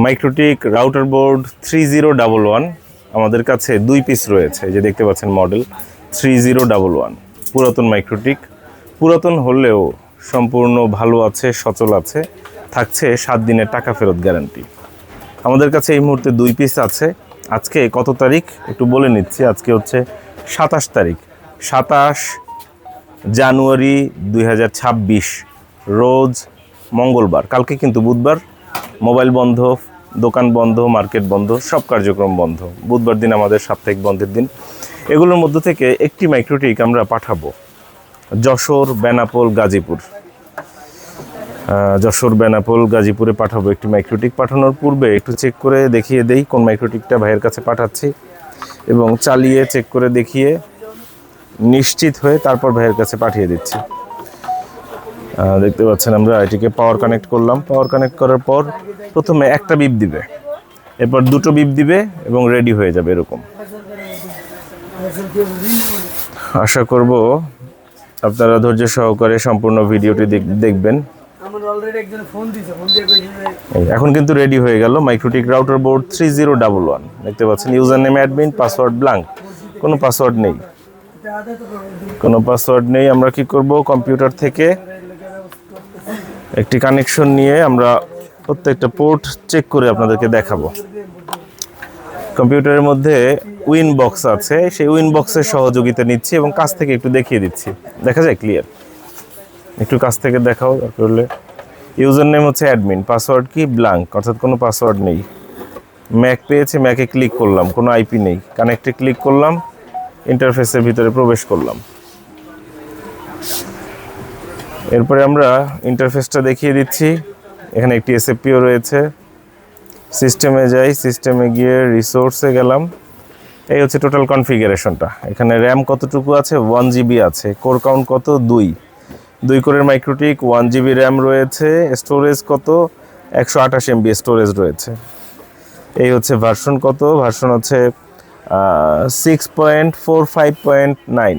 MikroTik router board three zero double one আমাদের কাছে দুই পিস রয়েছে যে দেখতে পাচ্ছেন model three zero double one পুরাতন মাইক্রোটিক। পুরাতন হলেও সম্পূর্ণ ভালো আছে, সচল আছে, থাকছে সাত দিনের টাকা ফেরত গ্যারান্টি আমাদের কাছে এই মুহূর্তে দুই পিস আছে। আজকে কত তারিখ? একটু বলে নিচ্ছি, আজকে হচ্ছে সাতাশ তারিখ। সাতাশ জানুয়ারি দুই হাজার ছাব্বিশ, রোজ মঙ্গলবার, কালকে কিন্তু বুধবার মোবাইল বন্ধ, দোকান বন্ধ, মার্কেট বন্ধ, সব কার্যক্রম বন্ধ। বুধবার দিন আমাদের সাপ্তাহিক বন্ধের দিন। এগুলোর মধ্য থেকে একটি মাইক্রোটিক আমরা পাঠাবো। যশোর, বেনাপোল, গাজীপুর। যশোর, বেনাপোল, গাজীপুরে পাঠাবো একটি মাইক্রোটিক। পাঠানোর পূর্বে একটু চেক করে দেখিয়ে দেই কোন মাইক্রোটিকটা ভাইয়ের কাছে পাঠাচ্ছি। এবং চালিয়ে চেক করে দেখিয়ে নিশ্চিত হয়ে তারপর ভাইয়ের কাছে পাঠিয়ে দিচ্ছি। দেখতে পাচ্ছেন আমরা এটিকে পাওয়ার কানেক্ট করলাম। পাওয়ার কানেক্ট করার পর প্রথমে একটা বিপ দিবে। এরপর দুটো বিপ দিবে এবং রেডি হয়ে যাবে এরকম। আশা করব আপনারা ধৈর্য সহকারে সম্পূর্ণ ভিডিওটি দেখ- দেখবেন। এখন কিন্তু রেডি হয়ে গেল MikroTik router board three zero double one দেখতে পাচ্ছেন user name admin password blank কোনো পাসওয়ার্ড নেই। কোনো পাসওয়ার্ড নেই। আমরা কি করব? কম্পিউটার থেকে একটি কানেকশন নিয়ে আমরা প্রত্যেকটা পোর্ট চেক করে আপনাদেরকে দেখাবো। কম্পিউটারের মধ্যে উইন বক্স আছে, সেই উইন বক্সের সহযোগিতা নিচ্ছি এবং কাছ থেকে একটু দেখিয়ে দিচ্ছি। দেখা যায় ক্লিয়ার একটু কাছ থেকে দেখাও দরকার হলে। ইউজার নেম হচ্ছে অ্যাডমিন পাসওয়ার্ড কি? ব্লাঙ্ক অর্থাৎ কোনো পাসওয়ার্ড নেই। ম্যাক পেয়েছে ম্যাকে ক্লিক করলাম, কোনো আইপি নেই। কানেক্টে ক্লিক করলাম ইন্টারফেসের ভিতরে প্রবেশ করলাম। এরপরে আমরা ইন্টারফেসটা দেখিয়ে দিচ্ছি। এখানে একটি এসএফপিও রয়েছে। সিস্টেমে যাই সিস্টেমে গিয়ে রিসোর্সে গেলাম। এই হচ্ছে টোটাল কনফিগারেশনটা এখানে র্যাম কতটুকু আছে? ওয়ান জিবি আছে। কোর কাউন্ট কত? দুই। দুই কোরের মাইক্রোটিক ওয়ান জিবি র্যাম রয়েছে। স্টোরেজ কত? একশো আঠাশ এমবি স্টোরেজ রয়েছে। এই হচ্ছে ভার্সন কত? ভার্সন হচ্ছে six point four five point nine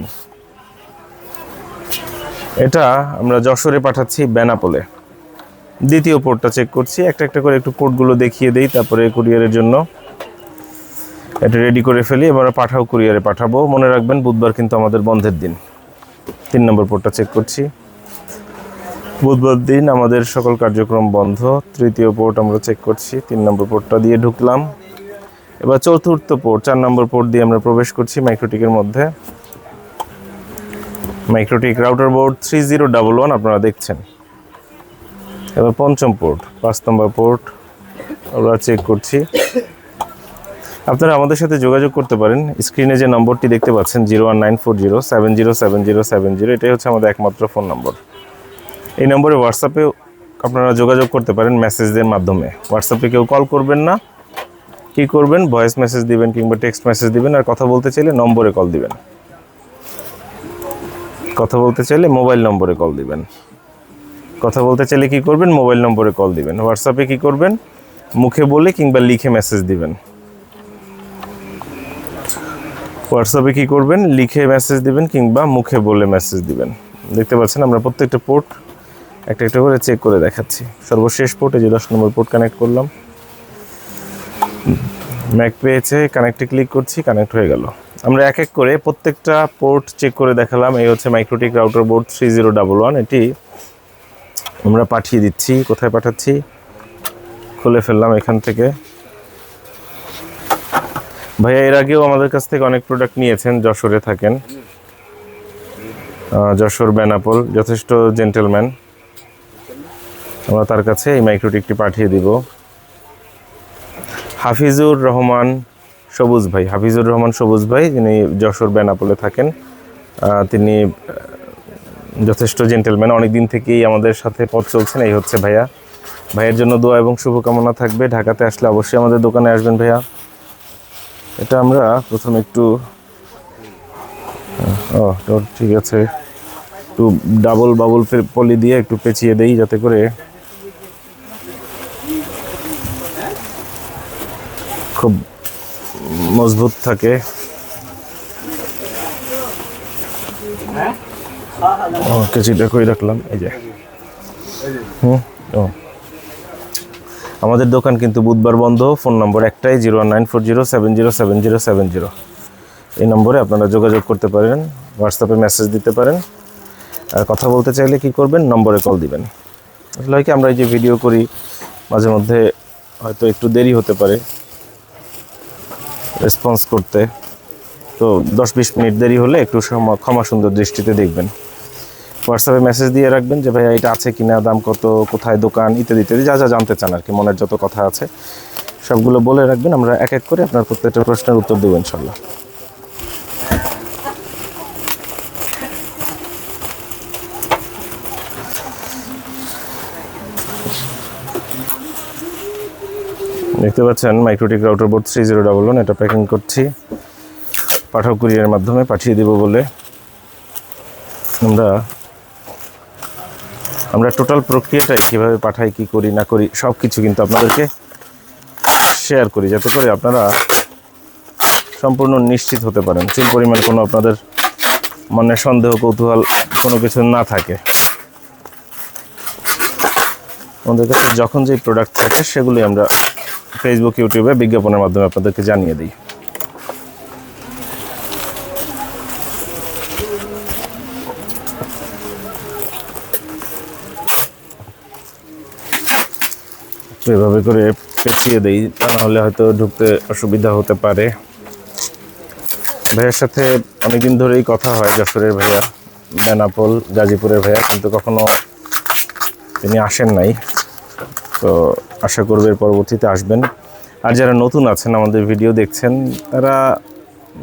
এটা আমরা যশোরে পাঠাচ্ছি বেনাপোলে। দ্বিতীয় পোর্টটা চেক করছি, একটা একটা করে একটু পোর্টগুলো দেখিয়ে দেই, তারপরে কুরিয়ারের জন্য। এটা রেডি করে ফেলি, এবার পাঠাও কুরিয়ারে পাঠাবো। মনে রাখবেন, বুধবার কিন্তু আমাদের বন্ধের দিন। তিন নম্বর পোর্টটা চেক করছি। বুধবার দিন আমাদের সকল কার্যক্রম বন্ধ। তৃতীয় পোর্ট আমরা চেক করছি, তিন নম্বর পোর্টটা দিয়ে ঢুকলাম। এবার চতুর্থ পোর্ট চার নম্বর পোর্ট দিয়ে আমরা প্রবেশ করছি মাইক্রোটিকের মধ্যে। MikroTik router board three zero double one আপনারা দেখছেন। এবার পঞ্চম পোর্ট পাঁচ নম্বর পোর্ট আমরা চেক করছি। আপনারা আমাদের সাথে যোগাযোগ করতে পারেন। স্ক্রিনে যে নম্বরটি দেখতে পাচ্ছেন zero one nine four zero seven zero seven zero seven zero এটাই হচ্ছে আমাদের একমাত্র ফোন নম্বর এই নম্বরে হোয়াটসঅ্যাপে আপনারা যোগাযোগ করতে পারেন মেসেজদের মাধ্যমে। হোয়াটসঅ্যাপে কেউ কল করবেন না। কি করবেন? ভয়েস মেসেজ দিবেন কিংবা টেক্সট মেসেজ দিবেন। আর কথা বলতে চাইলে নম্বরে কল দিবেন। কথা বলতে চাইলে মোবাইল নম্বরে কল দিবেন। কথা বলতে চাইলে কি করবেন? মোবাইল নম্বরে কল দিবেন। হোয়াটসঅ্যাপে কি করবেন? মুখে বলে কিংবা লিখে মেসেজ দিবেন। হোয়াটসঅ্যাপে কি করবেন? লিখে মেসেজ দিবেন কিংবা মুখে বলে মেসেজ দিবেন। দেখতে পাচ্ছেন আমরা প্রত্যেকটা পোর্ট একটা একটা করে চেক করে দেখাচ্ছি। সর্বশেষ পোর্টে যে দশ নম্বর পোর্ট কানেক্ট করলাম। ম্যাক পেয়েছে কানেক্টে ক্লিক করছি কানেক্ট হয়ে গেল। আমরা এক এক করে প্রত্যেকটা পোর্ট চেক করে দেখালাম। এই হচ্ছে MikroTik router board three zero double one এটি আমরা পাঠিয়ে দিচ্ছি। কোথায় পাঠাচ্ছি? খুলে ফেললাম এখান থেকে। ভাইয়া, এর আগেও আমাদের কাছ থেকে অনেক প্রোডাক্ট নিয়েছেন, যশোরে থাকেন। যশোর বেনাপোল, যথেষ্ট জেন্টেলম্যান আমরা তার কাছে এই মাইক্রোটিকটি পাঠিয়ে দিব। হাফিজুর রহমান সবুজ ভাই, হাফিজুর রহমান সবুজ ভাই, যিনি যশোর বেনাপোলে থাকেন। তিনি যথেষ্ট জেন্টেলম্যান অনেক দিন থেকেই আমাদের সাথে পথ চলছেন। এই হচ্ছে ভাইয়া। ভাইয়ের জন্য দোয়া এবং শুভকামনা থাকবে। ঢাকাতে আসলে অবশ্যই আমাদের দোকানে আসবেন ভাইয়া। এটা আমরা প্রথমে একটু ও ঠিক আছে। একটু ডাবল বাবল পলি দিয়ে একটু পেঁচিয়ে দেই যাতে করে খুব মজবুত থাকে। ও কেচিটা করে রাখলাম, এই যে। হুম, ও। আমাদের দোকান কিন্তু বুধবার বন্ধ, ফোন নম্বর একটাই, zero nine four zero seven zero seven zero seven zero. এই নম্বরে আপনারা যোগাযোগ করতে পারেন, হোয়াটসঅ্যাপে মেসেজ দিতে পারেন। আর কথা বলতে চাইলে কি করবেন? নম্বরে কল দিবেন। আসলে হয় কি, আমরা এই যে ভিডিও করি, মাঝে মধ্যে হয়তো একটু দেরি হতে পারে। রেসপন্স করতে। তো দশ বিশ মিনিট দেরি হলে একটু ক্ষমা সুন্দর দৃষ্টিতে দেখবেন। হোয়াটসঅ্যাপে মেসেজ দিয়ে রাখবেন যে, ভাইয়া, এটা আছে কিনা? দাম কত? কোথায় দোকান? ইত্যাদি ইত্যাদি, যা যা জানতে চান আর কি মনের যত কথা আছে, সবগুলো বলে রাখবেন। আমরা এক এক করে আপনার প্রত্যেকটা প্রশ্নের উত্তর দেবো ইনশাল্লাহ। দেখতে পাচ্ছেন MikroTik router board three zero double one এটা প্যাকিং করছি। পাঠক কুরিয়ার মাধ্যমে পাঠিয়ে দেব বলে। আমরা আমরা টোটাল প্রক্রিয়াটাই কীভাবে পাঠাই, কি করি, না করি সব কিছু কিন্তু আপনাদেরকে শেয়ার করি, যাতে করে আপনারা সম্পূর্ণ নিশ্চিত হতে পারেন। চুল পরিমাণ কোনো আপনাদের মনে সন্দেহ, কৌতূহল কোনো কিছু না থাকে। আমাদের কাছে যখন যেই প্রোডাক্ট থাকে সেগুলি আমরা ফেসবুক ইউটিউবে বিজ্ঞাপনের মাধ্যমে আপনাদেরকে জানিয়ে দিই। এভাবে করে পেঁচিয়ে দিই, তা নাহলে হয়তো ঢুকতে অসুবিধা হতে পারে। ভাইয়ের সাথে অনেকদিন ধরেই কথা হয়, যশোরের ভাইয়া, বেনাপোল, গাজীপুরের ভাইয়া, কিন্তু কখনো তিনি আসেন নাই। তো আশা করবে এর পরবর্তীতে আসবেন। আর যারা নতুন আছেন, আমাদের ভিডিও দেখছেন, তারা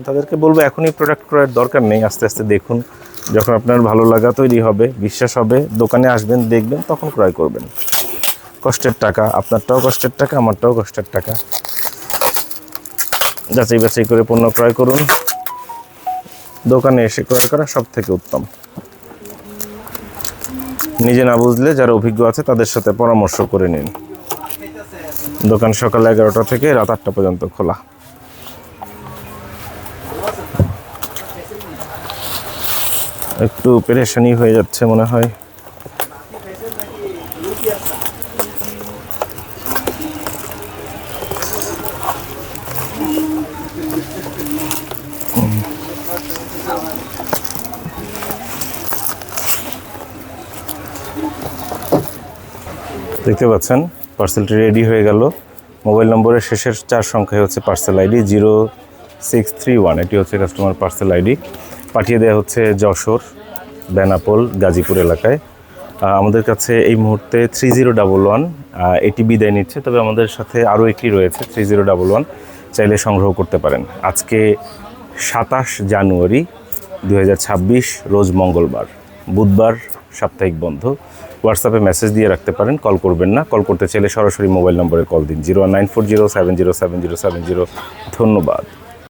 তাদেরকে বলব এখনই প্রোডাক্ট ক্রয়ের দরকার নেই। আস্তে আস্তে দেখুন, যখন আপনার ভালো লাগা তৈরি হবে, বিশ্বাস হবে, দোকানে আসবেন, দেখবেন, তখন ক্রয় করবেন। কষ্টের টাকা, আপনারটাও কষ্টের টাকা, আমারটাও কষ্টের টাকা। যাচাই বাছাই করে পণ্য ক্রয় করুন। দোকানে এসে ক্রয় করা সব থেকে উত্তম। নিজে না বুঝলে যারা অভিজ্ঞ আছে তাদের সাথে পরামর্শ করে নিন। দোকান সকাল এগারোটা থেকে রাত আটটা পর্যন্ত খোলা। একটু পেরেশানি হয়ে যাচ্ছে মনে হয়। দেখতে পাচ্ছেন পার্সেলটি রেডি হয়ে গেল। মোবাইল নম্বরের শেষের চার সংখ্যায় হচ্ছে parcel ID zero six three one এটি হচ্ছে কাস্টমার পার্সেল আইডি পাঠিয়ে দেওয়া হচ্ছে যশোর, বেনাপোল, গাজীপুর এলাকায়। আমাদের কাছে এই মুহূর্তে থ্রি জিরো ডাবল ওয়ান এটি বিদায় নিচ্ছে, তবে আমাদের সাথে আরও একটি রয়েছে থ্রি জিরো ডাবল ওয়ান চাইলে সংগ্রহ করতে পারেন। আজকে সাতাশ জানুয়ারি দু হাজার ছাব্বিশ, রোজ মঙ্গলবার, বুধবার সাপ্তাহিক বন্ধ। হোয়াটসঅ্যাপে মেসেজ দিয়ে রাখতে পারেন কল করবেন না। কল করতে চাইলে সরাসরি মোবাইল নম্বরে কল দিন। Zero nine four zero seven zero seven zero seven zero ধন্যবাদ।